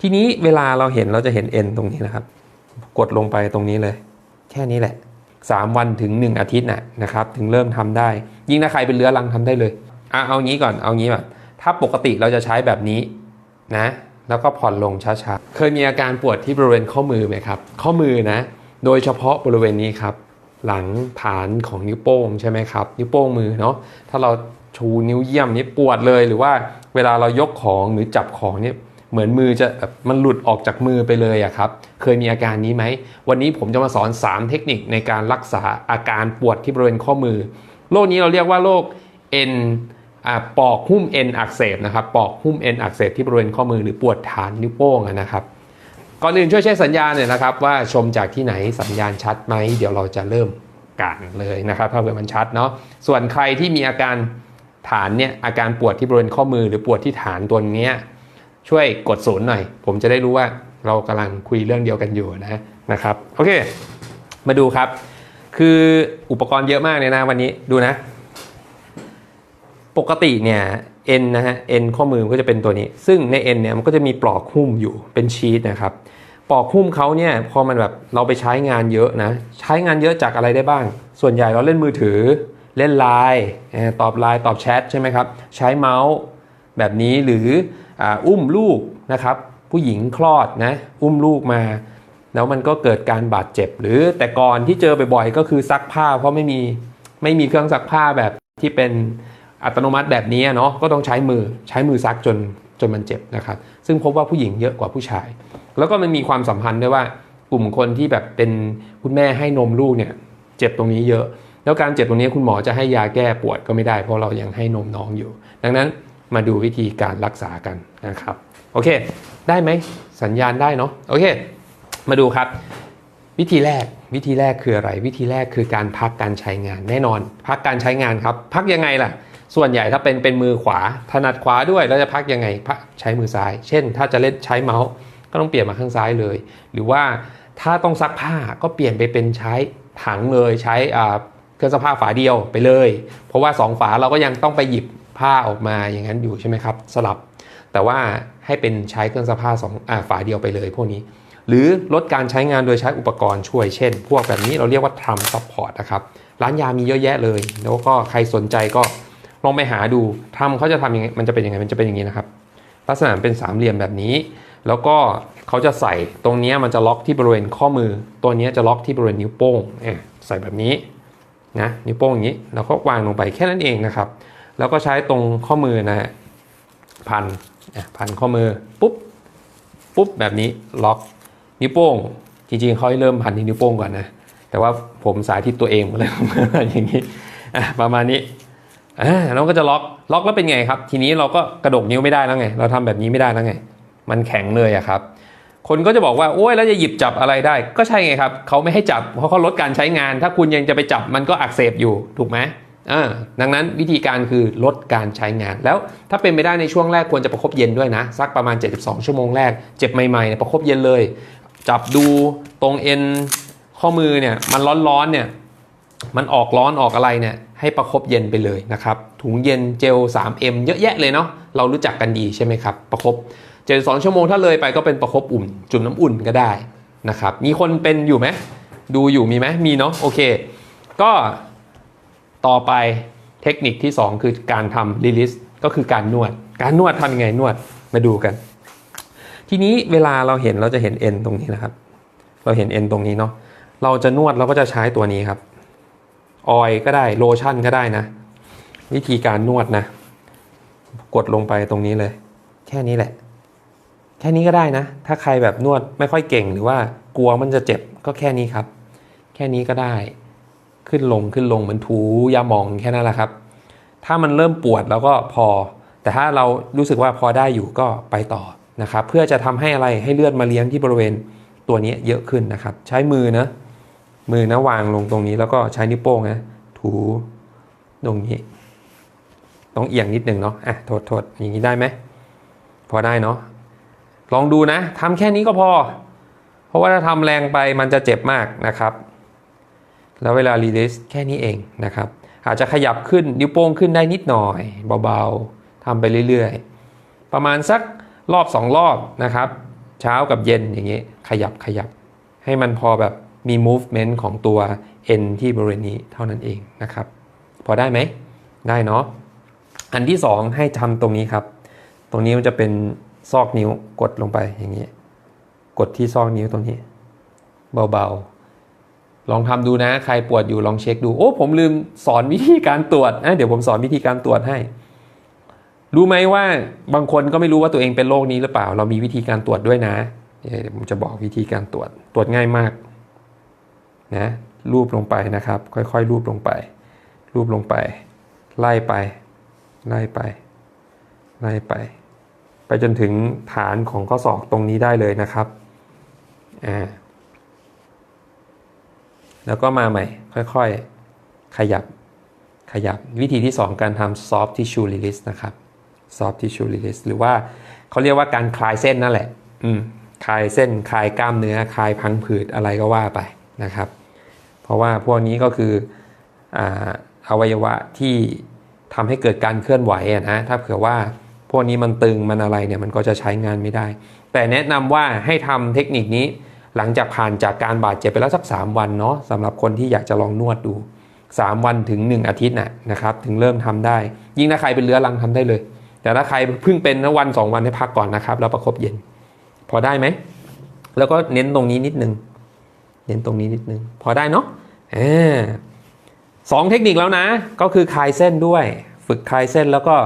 ทีนี้เวลาเราเห็นเราจะเห็น n ตรงนี้นะครับ กดลงไปตรงนี้เลย แค่นี้แหละ 3 วันถึง 1 อาทิตย์นะนะครับ ถึงเริ่มทำได้ ยิ่งถ้าใครเป็นเรื้อรังทำได้เลยอะเอางี้ก่อนเอางี้แบบถ้าปกติเราจะใช้แบบนี้นะแล้วก็ผ่อนลงช้าๆ เคยมีอาการปวดที่บริเวณข้อมือไหมครับ ข้อมือนะ โดยเฉพาะบริเวณนี้ครับ หลังฐานของนิ้วโป้งใช่ไหมครับ นิ้วโป้งมือเนาะ ถ้าเราชูนิ้วเยี่ยมนี่ปวดเลย หรือว่าเวลาเรายกของหรือจับของนี่ เหมือนมือจะแบบมันหลุดออกจากมือไปเลยอะครับ เคยมีอาการนี้ไหม วันนี้ผมจะมาสอน 3 เทคนิคในการรักษาอาการปวดที่บริเวณข้อมือ โรคนี้เราเรียกว่าโรคเอ็นปอกหุ้มเอ็นอักเสบนะครับ ปอกหุ้มเอ็นอักเสบที่บริเวณข้อมือหรือปวดฐานนิ้วโป้งนะครับ ก่อนอื่นช่วยเช็คสัญญาณหน่อยนะครับ ว่าชมจากที่ไหนสัญญาณชัดไหม เดี๋ยวเราจะเริ่มกันเลยนะครับ ถ้าเผื่อมันชัดเนาะ ส่วนใครที่มีอาการฐานเนี่ยอาการปวดที่บริเวณข้อมือ หรือปวดที่ฐานตัวเนี้ย ช่วยกดศูนย์หน่อย ผมจะได้รู้ว่าเรากำลังคุยเรื่องเดียวกันอยู่นะนะครับโอเค มาดูครับ คืออุปกรณ์เยอะมากเลยนะวันนี้ดูนะ ปกติเนี่ยเอ็นนะฮะเอ็นข้อมือมันก็จะเป็นตัวนี้ ซึ่งในเอ็นเนี่ยมันก็จะมีปลอกหุ้มอยู่เป็นชีตนะครับปลอกหุ้มเขาเนี่ยพอมันแบบเราไปใช้งานเยอะนะใช้งานเยอะจากอะไรได้บ้าง ส่วนใหญ่เราเล่นมือถือเล่นไลน์ตอบไลน์ตอบแชทใช่ไหมครับใช้เมาส์ แบบนี้หรือออุ้มลูกนะครับ ผู้หญิงคลอดนะอุ้มลูกมา แล้วมันก็เกิดการบาดเจ็บ หรือแต่ก่อนที่เจอบ่อยๆก็คือซักผ้าเพราะไม่มีไม่มีเครื่องซักผ้าแบบที่เป็นอัตโนมัติแบบนี้เนาะก็ต้องใช้มือใช้มือซักจนจนมันเจ็บนะครับ ซึ่งพบว่าผู้หญิงเยอะกว่าผู้ชาย แล้วก็มันมีความสัมพันธ์ด้วยว่ากลุ่มคนที่แบบเป็นคุณแม่ให้นมลูกเนี่ยเจ็บตรงนี้เยอะ แล้วการเจ็บตรงนี้คุณหมอจะให้ยาแก้ปวดก็ไม่ได้ เพราะเรายังให้นมน้องอยู่ ดังนั้น มาดูวิธีการรักษากันนะครับโอเค ได้ไหมสัญญาณได้เนาะโอเค มาดูครับ วิธีแรกวิธีแรกคืออะไร วิธีแรกคือการพักการใช้งานแน่นอน พักการใช้งานครับ พักยังไงล่ะ ส่วนใหญ่ถ้าเป็นเป็นมือขวาถนัดขวาด้วยเราจะพักยังไงพักใช้มือซ้าย เช่น ถ้าจะเล่นใช้เมาส์ก็ต้องเปลี่ยนมาข้างซ้ายเลย หรือว่าถ้าต้องซักผ้าก็เปลี่ยนไปเป็นใช้ถังเลยใช้เครื่องซักผ้าฝาเดียวไปเลย เพราะว่าสองฝาเราก็ยังต้องไปหยิบ ผ้าออกมาอย่างนั้นอยู่ใช่ไหมครับ สลับ แต่ว่าให้เป็นใช้เครื่องซักผ้าสองอาฝาเดียวไปเลยพวกนี้ หรือลดการใช้งานโดยใช้อุปกรณ์ช่วยเช่น พวกแบบนี้เราเรียกว่าทำซัพพอร์ตนะครับ ร้านยามีเยอะแยะเลย แล้วก็ใครสนใจก็ลองไปหาดูทำเขาจะทำยังไงมันจะเป็นยังไงมันจะเป็นอย่างนี้นะครับ ลักษณะเป็นสามเหลี่ยมแบบนี้ แล้วก็เขาจะใส่ตรงนี้มันจะล็อกที่บริเวณข้อมือ ตัวนี้จะล็อกที่บริเวณนิ้วโป้งใส่แบบนี้นะนิ้วโป้งอย่างนี้แล้วก็วางลงไปแค่นั้นเองนะครับ แล้วก็ใช้ตรงข้อมือนะฮะพันอะพันข้อมือปุ๊บปุ๊บแบบนี้ล็อกนิ้วโป้ง จริงๆเขาให้เริ่มพันที่นิ้วโป้งก่อนนะแต่ว่าผมสาธิตตัวเองเลยอย่างนี้อะประมาณนี้อ่าเราก็จะล็อกล็อกแล้วเป็นไงครับ ทีนี้เราก็กระดกนิ้วไม่ได้แล้วไง เราทำแบบนี้ไม่ได้แล้วไง มันแข็งเลยอะครับ คนก็จะบอกว่าโอ้ยแล้วจะหยิบจับอะไรได้ ก็ใช่ไงครับเขาไม่ให้จับเพราะเขาลดการใช้งาน ถ้าคุณยังจะไปจับมันก็อักเสบอยู่ถูกไหม ดังนั้นวิธีการคือลดการใช้งาน แล้วถ้าเป็นไปได้ในช่วงแรกควรจะประคบเย็นด้วยนะ สักประมาณ 72 ชั่วโมงแรก เจ็บใหม่ๆเนี่ยประคบเย็นเลย จับดูตรงเอ็นข้อมือเนี่ยมันร้อนๆเนี่ยมันออกร้อนออกอะไรเนี่ยให้ประคบเย็นไปเลยนะครับ ถุงเย็นเจล 3M เยอะแยะเลยเนาะเรารู้จักกันดีใช่ไหมครับ ประคบเจล2ชั่วโมงถ้าเลยไปก็เป็นประคบอุ่น จุ่มน้ำอุ่นก็ได้นะครับมีคนเป็นอยู่ไหมดูอยู่มีไหมมีเนาะโอเค ก็ ต่อไปเทคนิคที่ 2 คือการทำรีลิสก็คือการนวด การนวดทำยังไงนวดมาดูกัน ทีนี้เวลาเราเห็นเราจะเห็นเอ็นตรงนี้นะครับ เราเห็นเอ็นตรงนี้เนาะเราจะนวดเราก็จะใช้ตัวนี้ครับ ออยก็ได้โลชั่นก็ได้นะ วิธีการนวดนะ กดลงไปตรงนี้เลย แค่นี้แหละ แค่นี้ก็ได้นะ ถ้าใครแบบนวดไม่ค่อยเก่งหรือว่ากลัวมันจะเจ็บก็แค่นี้ครับ แค่นี้ก็ได้ ขึ้นลงขึ้นลงเหมือนถูยามองแค่นั้นแหละครับ ถ้ามันเริ่มปวดแล้วก็พอ แต่ถ้าเรารู้สึกว่าพอได้อยู่ก็ไปต่อนะครับ เพื่อจะทำให้อะไรให้เลือดมาเลี้ยงที่บริเวณตัวนี้เยอะขึ้นนะครับ ใช้มือนะมือนะวางลงตรงนี้แล้วก็ใช้นิ้วโป้งนะถูตรงนี้ ต้องเอียงนิดหนึ่งเนาะอะโทษโทษอย่างนี้ได้ไหมพอได้เนาะลองดูนะทำแค่นี้ก็พอ เพราะว่าถ้าทำแรงไปมันจะเจ็บมากนะครับ แล้วเวลารีลิสแค่นี้เองนะครับ อาจจะขยับขึ้นนิ้วโป้งขึ้นได้นิดหน่อยเบาๆทำไปเรื่อยๆ ประมาณสักรอบสองรอบนะครับ เช้ากับเย็นอย่างนี้ขยับขยับ ให้มันพอแบบมี movement ของตัว N ที่บริเวณนี้เท่านั้นเองนะครับ พอได้ไหม ได้เนาะอันที่สองให้ทำตรงนี้ครับ ตรงนี้มันจะเป็นซอกนิ้วกดลงไปอย่างนี้กดที่ซอกนิ้วตรงนี้ เบาๆ ลองทำดูนะ ใครปวดอยู่ลองเช็คดู โอ้ ผมลืมสอนวิธีการตรวจนะเดี๋ยวผมสอนวิธีการตรวจให้ รู้ไหมว่าบางคนก็ไม่รู้ว่าตัวเองเป็นโรคนี้หรือเปล่า เรามีวิธีการตรวจด้วยนะเดี๋ยวผมจะบอกวิธีการตรวจตรวจง่ายมากนะรูปลงไปนะครับ ค่อยๆ รูปลงไป รูปลงไป ไล่ไป ไล่ไป ไล่ไป ไปจนถึงฐานของข้อศอกตรงนี้ได้เลยนะครับอ่า แล้วก็มาใหม่ ค่อยๆ ขยับขยับวิธีที่ 2 การทำ soft tissue release นะครับ soft tissue release หรือว่าเขาเรียกว่าการคลายเส้นนั่นแหละ อืมคลายเส้นคลายกล้ามเนื้อคลายพังผืดอะไรก็ว่าไปนะครับ เพราะว่าพวกนี้ก็คือออวัยวะที่ทำให้เกิดการเคลื่อนไหวนะถ้าเผื่อว่าพวกนี้มันตึงมันอะไรเนี่ยมันก็จะใช้งานไม่ได้ แต่แนะนำว่าให้ทำเทคนิคนี้ หลังจากผ่านจากการบาดเจ็บไปแล้วสัก 3 วันเนาะสำหรับคนที่อยากจะลองนวดดู 3 วันถึง 1 อาทิตย์น่ะนะครับถึงเริ่มทำได้ ยิ่งถ้าใครเป็นเรื้อรังทำได้เลย แต่ถ้าใครเพิ่งเป็นนะวัน 2 วันให้พักก่อนนะครับ แล้วประคบเย็น พอได้ไหม แล้วก็เน้นตรงนี้นิดนึง เน้นตรงนี้นิดนึง พอได้เนาะอสองเทคนิคแล้วนะ ก็คือคลายเส้นด้วย ฝึกคลายเส้นแล้วก็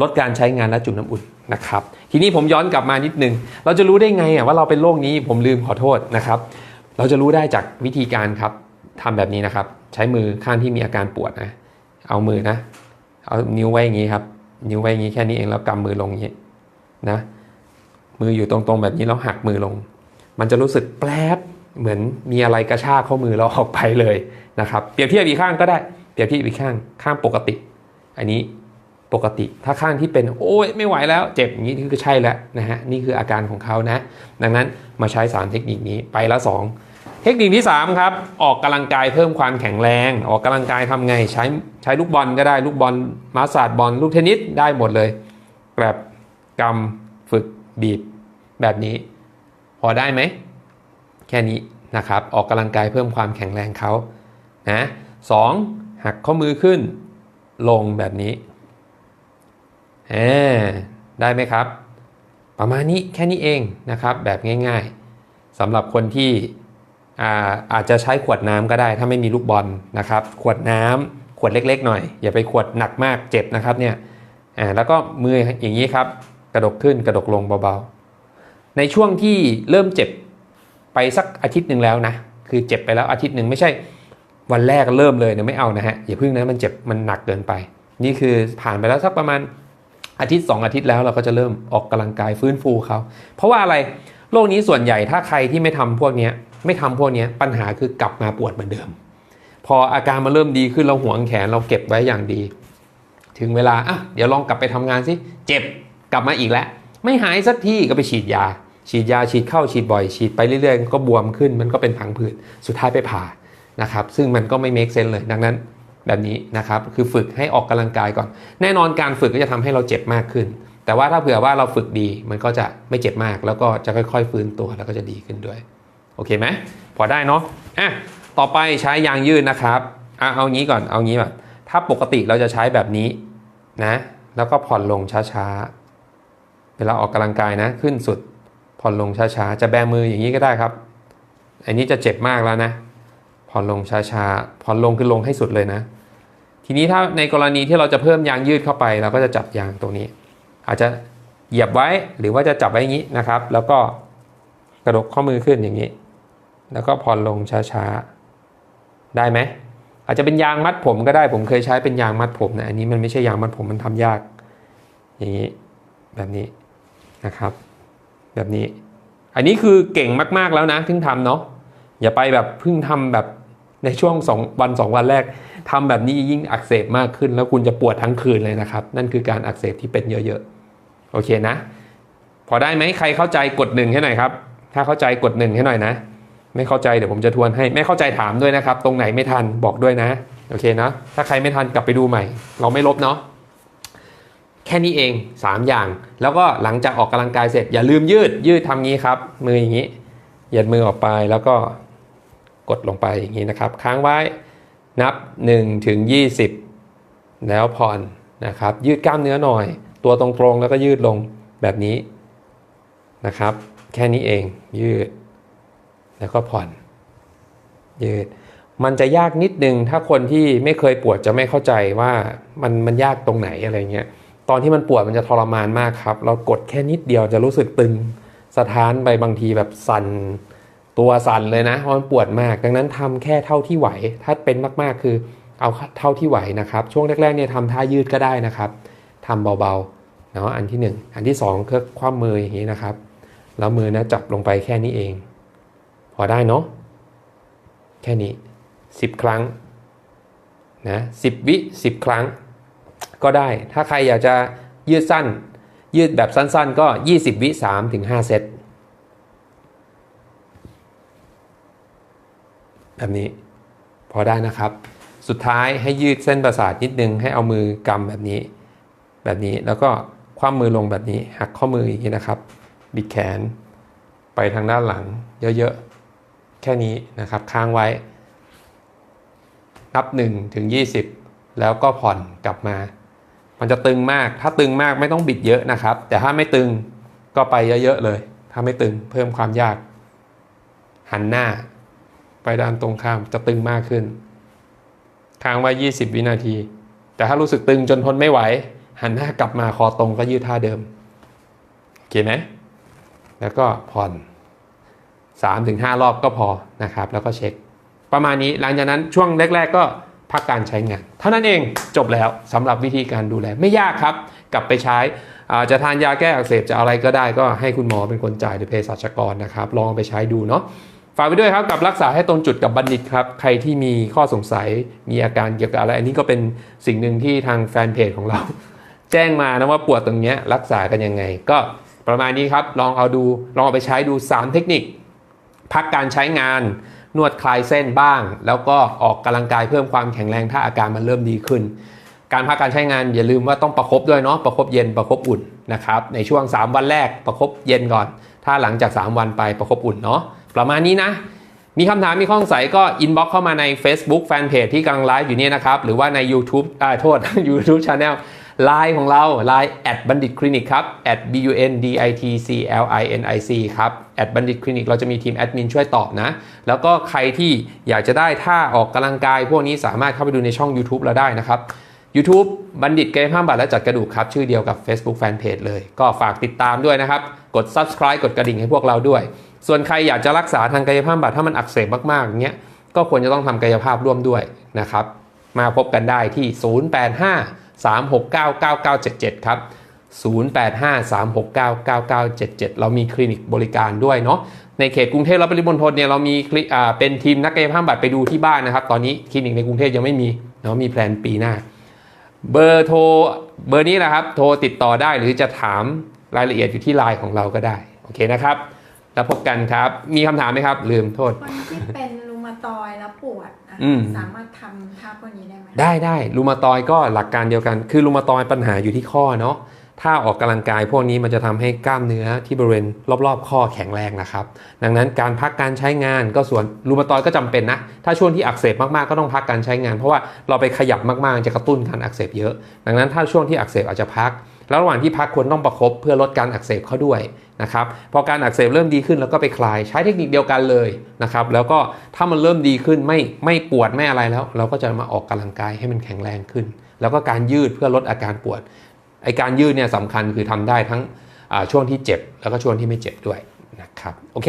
ลดการใช้งานและจุ่มน้ำอุ่นนะครับ ทีนี้ผมย้อนกลับมานิดนึง เราจะรู้ได้ไงอะว่าเราเป็นโรคนี้ผมลืมขอโทษนะครับ เราจะรู้ได้จากวิธีการครับทำแบบนี้นะครับ ใช้มือข้างที่มีอาการปวดนะ เอามือนะ เอานิ้วไว้อย่างนี้ครับ นิ้วไว้อย่างนี้แค่นี้เองแล้วกำมือลงอย่างนี้นะ มืออยู่ตรงๆแบบนี้แล้วหักมือลง มันจะรู้สึกแปลบเหมือนมีอะไรกระชากข้ามือเราออกไปเลยนะครับ เปรียบเทียบอีกข้างก็ได้ เปรียบเทียบอีกข้างข้างปกติ อันนี้ ปกติ ถ้าข้างที่เป็นโอ้ยไม่ไหวแล้วเจ็บอย่างนี้คือใช่แล้วนะฮะนี่คืออาการของเขานะ ดังนั้นมาใช้สามเทคนิคนี้ไปละสองเทคนิคที่ 3 ครับ ออกกำลังกายเพิ่มความแข็งแรง ออกกำลังกายทำไงใช้ใช้ลูกบอลก็ได้ลูกบอลมาสาดบอลลูกเทนนิสได้หมดเลยแบบกำฝึกบีบแบบนี้ พอได้ไหม แค่นี้นะครับออกกำลังกายเพิ่มความแข็งแรงเขานะสองหักข้อมือขึ้นลงแบบนี้ แอาได้ไหมครับ ประมาณนี้แค่นี้เองนะครับ แบบง่ายๆสำหรับคนที่อาอาจจะใช้ขวดน้ำก็ได้ ถ้าไม่มีลูกบอลนะครับ ขวดน้ำขวดเล็กๆ หน่อย อย่าไปขวดหนักมากเจ็บนะครับเนี่ยอ่าแล้วก็มืออย่างนี้ครับ กระดกขึ้นกระดกลงเบาๆ ในช่วงที่เริ่มเจ็บไปสักอาทิตย์หนึ่งแล้วนะคือเจ็บไปแล้วอาทิตย์หนึ่งไม่ใช่ วันแรกเริ่มเลยเนี่ยไม่เอานะฮะอย่าเพิ่งนะมันเจ็บมันหนักเกินไป นี่คือผ่านไปแล้วสักประมาณ อาทิตย์ 2 อาทิตย์แล้วเราก็จะเริ่มออกกำลังกายฟื้นฟูเขาเพราะว่าอะไรโรคนี้ส่วนใหญ่ถ้าใครที่ไม่ทำพวกนี้ไม่ทำพวกนี้ปัญหาคือกลับมาปวดเหมือนเดิม พออาการมาเริ่มดีขึ้นเราหวงแขนเราเก็บไว้อย่างดี ถึงเวลาอะเดี๋ยวลองกลับไปทำงานสิเจ็บกลับมาอีกแล้ว ไม่หายสักทีก็ไปฉีดยา ฉีดยาฉีดเข้าฉีดบ่อย ฉีดไปเรื่อยๆ ก็บวมขึ้นมันก็เป็นผังผืดสุดท้ายไปผ่านะครับซึ่งมันก็ไม่เมคเซนเลยดังนั้น แบบนี้นะครับคือฝึกให้ออกกำลังกายก่อน แน่นอนการฝึกก็จะทำให้เราเจ็บมากขึ้น แต่ว่าถ้าเผื่อว่าเราฝึกดีมันก็จะไม่เจ็บมาก แล้วก็จะค่อย ๆ ฟื้นตัวแล้วก็จะดีขึ้นด้วยโอเคไหมพอได้เนาะอะต่อไปใช้ยางยืดนะครับอะเอางี้ก่อนเอางี้แบบถ้าปกติเราจะใช้แบบนี้นะแล้วก็ผ่อนลงช้าๆ เวลาออกกำลังกายนะขึ้นสุดผ่อนลงช้าๆ จะแบมืออย่างนี้ก็ได้ครับ อันนี้จะเจ็บมากแล้วนะ ผ่อนลงช้าๆผ่อนลงคือลงให้สุดเลยนะ ทีนี้ถ้าในกรณีที่เราจะเพิ่มยางยืดเข้าไป เราก็จะจับยางตรงนี้ อาจจะเหยียบไว้หรือว่าจะจับไว้อย่างนี้นะครับ แล้วก็กระดกข้อมือขึ้นอย่างนี้ แล้วก็ผ่อนลงช้าๆได้ไหมอาจจะเป็นยางมัดผมก็ได้ผมเคยใช้เป็นยางมัดผมนะอันนี้มันไม่ใช่ยางมัดผมมันทำยาก อย่างนี้แบบนี้นะครับ แบบนี้ อันนี้คือเก่งมากๆแล้วนะถึงทำเนาะอย่าไปแบบเพิ่งทำแบบ ในช่วงสองวันสองวันแรกทำแบบนี้ยิ่งอักเสบมากขึ้น แล้วคุณจะปวดทั้งคืนเลยนะครับ นั่นคือการอักเสบที่เป็นเยอะๆ โอเคนะ พอได้ไหมใครเข้าใจกดหนึ่งให้หน่อยครับ ถ้าเข้าใจกดหนึ่งให้หน่อยนะ ไม่เข้าใจเดี๋ยวผมจะทวนให้ ไม่เข้าใจถามด้วยนะครับ ตรงไหนไม่ทันบอกด้วยนะ โอเคนะ ถ้าใครไม่ทันกลับไปดูใหม่ เราไม่ลบเนาะ แค่นี้เอง 3 อย่าง แล้วก็หลังจากออกกำลังกายเสร็จ อย่าลืมยืด ยืดทำงี้ครับ มืออย่างนี้ เหยียดมือออกไปแล้วก็ กดลงไปอย่างนี้นะครับ ค้างไว้นับ1ถึง20 แล้วผ่อนนะครับ ยืดกล้ามเนื้อหน่อย ตัวตรงๆแล้วก็ยืดลงแบบนี้นะครับ แค่นี้เองยืด แล้วก็ผ่อน ยืด มันจะยากนิดนึงถ้าคนที่ไม่เคยปวดจะไม่เข้าใจว่ามันมันยากตรงไหนอะไรเงี้ยตอนที่มันปวดมันจะทรมานมากครับ เรากดแค่นิดเดียวจะรู้สึกตึงสะท้านไปบางทีแบบสั่น ตัวสั่นเลยนะเพราะมันปวดมาก ดังนั้นทำแค่เท่าที่ไหว ถ้าเป็นมากๆคือเอาเท่าที่ไหวนะครับ ช่วงแรกๆเนี่ยทำท่ายืดก็ได้นะครับทำเบาๆเนาะอันที่หนึ่งอันที่สองคือคว่ำมืออย่างนี้นะครับแล้วมือนะจับลงไปแค่นี้เอง พอได้เนาะแค่นี้ 10 ครั้งนะสิวิ10 ครั้ง ก็ได้ถ้าใครอยากจะยืดสั้น ยืดแบบสั้นๆ ก็ 20 วิ3ถึง5เซต แบบนี้ พอได้นะครับ สุดท้ายให้ยืดเส้นประสาทนิดนึง ให้เอามือกำแบบนี้ แบบนี้แล้วก็คว่ำมือลงแบบนี้ หักข้อมืออย่างนี้นะครับ บิดแขน ไปทางด้านหลัง เยอะๆ แค่นี้นะครับค้างไว้ นับ1ถึง20 แล้วก็ผ่อนกลับมา มันจะตึงมากถ้าตึงมากไม่ต้องบิดเยอะนะครับ แต่ถ้าไม่ตึงก็ไปเยอะๆเลย ถ้าไม่ตึงเพิ่มความยาก หันหน้า ไปด้านตรงข้ามจะตึงมากขึ้นค้างไว้ 20 วินาที แต่ถ้ารู้สึกตึงจนทนไม่ไหว หันหน้ากลับมาคอตรงก็ยืดท่าเดิม โอเคไหม แล้วก็ผ่อน 3-5 รอบก็พอนะครับ แล้วก็เช็ค ประมาณนี้หลังจากนั้นช่วงแรก ๆ ก็พักการใช้งาน เท่านั้นเองจบแล้วสำหรับวิธีการดูแลไม่ยากครับ กลับไปใช้จะทานยาแก้อักเสบจะอะไรก็ได้ก็ให้คุณหมอเป็นคนจ่ายหรือเภสัชกรนะครับ ลองไปใช้ดูเนาะากไปด้วยครับกับรักษาให้ตรงจุดกับบัณฑิตครับ ใครที่มีข้อสงสัยมีอาการเกี่ยวกับอะไร อันนี้ก็เป็นสิ่งหนึ่งที่ทางแฟนเพจของเรา แจ้งมานะว่าปวดตรงเนี้ยรักษากันยังไง ก็ประมาณนี้ครับ ลองเอาดูลองเอาไปใช้ดู 3 เทคนิค พักการใช้งาน นวดคลายเส้นบ้าง แล้วก็ออกกำลังกายเพิ่มความแข็งแรงถ้าอาการมันเริ่มดีขึ้น การพักการใช้งานอย่าลืมว่าต้องประคบด้วยเนาะประคบเย็นประคบอุ่นนะครับในช่วง 3 วันแรกประคบเย็นก่อน ถ้าหลังจาก 3 วันไปประคบอุ่นเนาะ ประมาณนี้นะ มีคำถามมีข้อสงสัยก็อินบ็อกเข้ามาใน Facebook Fanpage ที่กำลังไลฟ์อยู่เนี่ยนะครับ หรือว่าใน YouTube อ่าโทษ YouTube Channel ไลน์ของเราไลน์แอดบัณฑิตคลินิกครับ at b u n d i t c l i n i c ครับแอดบัณฑิตคลินิกเราจะมีทีมแอดมินช่วยตอบนะ แล้วก็ใครที่อยากจะได้ท่าออกกำลังกาย พวกนี้สามารถเข้าไปดูในช่อง YouTube เราได้นะครับ YouTube บัณฑิตกายภาพบำบัดและจัดกระดูกครับ ชื่อเดียวกับ Facebook Fanpage เลย ก็ฝากติดตามด้วยนะครับ กด Subscribe กดกระดิ่งให้พวกเราด้วย ส่วนใครอยากจะรักษาทางกายภาพบำบัดถ้ามันอักเสบมากๆอย่างเงี้ยก็ควรจะต้องทำกายภาพร่วมด้วยนะครับ มาพบกันได้ที่ 085 369 9977 ครับ 085 369 9977 เรามีคลินิกบริการด้วยเนาะในเขตกรุงเทพและปริมณฑลเนี่ยเรามีคลิอ่าเป็นทีมนักกายภาพบำบัดไปดูที่บ้านนะครับ ตอนนี้คลินิกในกรุงเทพยังไม่มีเนาะมีแพลนปีหน้า เบอร์โทรเบอร์นี้แหละครับ โทรติดต่อได้หรือจะถามรายละเอียดอยู่ที่ไลน์ของเราก็ได้ โอเคนะครับ แล้วพบกันครับ มีคำถามไหมครับ ลืมโทษ คนที่เป็นรูมาตอยด์แล้วปวดอะอืม สามารถทำท่าพวกนี้ได้ไหมได้ได้รูมาตอยด์ก็หลักการเดียวกัน คือรูมาตอยด์ปัญหาอยู่ที่ข้อเนาะถ้าออกกำลังกายพวกนี้มันจะทำให้กล้ามเนื้อที่บริเวณรอบๆ ข้อแข็งแรงนะครับ ดังนั้นการพักการใช้งานก็ส่วนรูมาตอยด์ก็จำเป็นนะ ถ้าช่วงที่อักเสบมากๆก็ต้องพักการใช้งาน เพราะว่าเราไปขยับมากๆจะกระตุ้นการอักเสบเยอะ ดังนั้นถ้าช่วงที่อักเสบอาจจะพัก แล้วระหว่างที่พักควรต้องประคบเพื่อลดการอักเสบเข้าด้วย นะครับพอการอักเสบเริ่มดีขึ้นแล้วก็ไปคลายใช้เทคนิคเดียวกันเลยนะครับแล้วก็ถ้ามันเริ่มดีขึ้นไม่ไม่ปวดไม่อะไรแล้ว เราก็จะมาออกกำลังกายให้มันแข็งแรงขึ้น แล้วก็การยืดเพื่อลดอาการปวดไอการยืดเนี่ยสำคัญคือทำได้ทั้งช่วงที่เจ็บ แล้วก็ช่วงที่ไม่เจ็บด้วยนะครับโอเค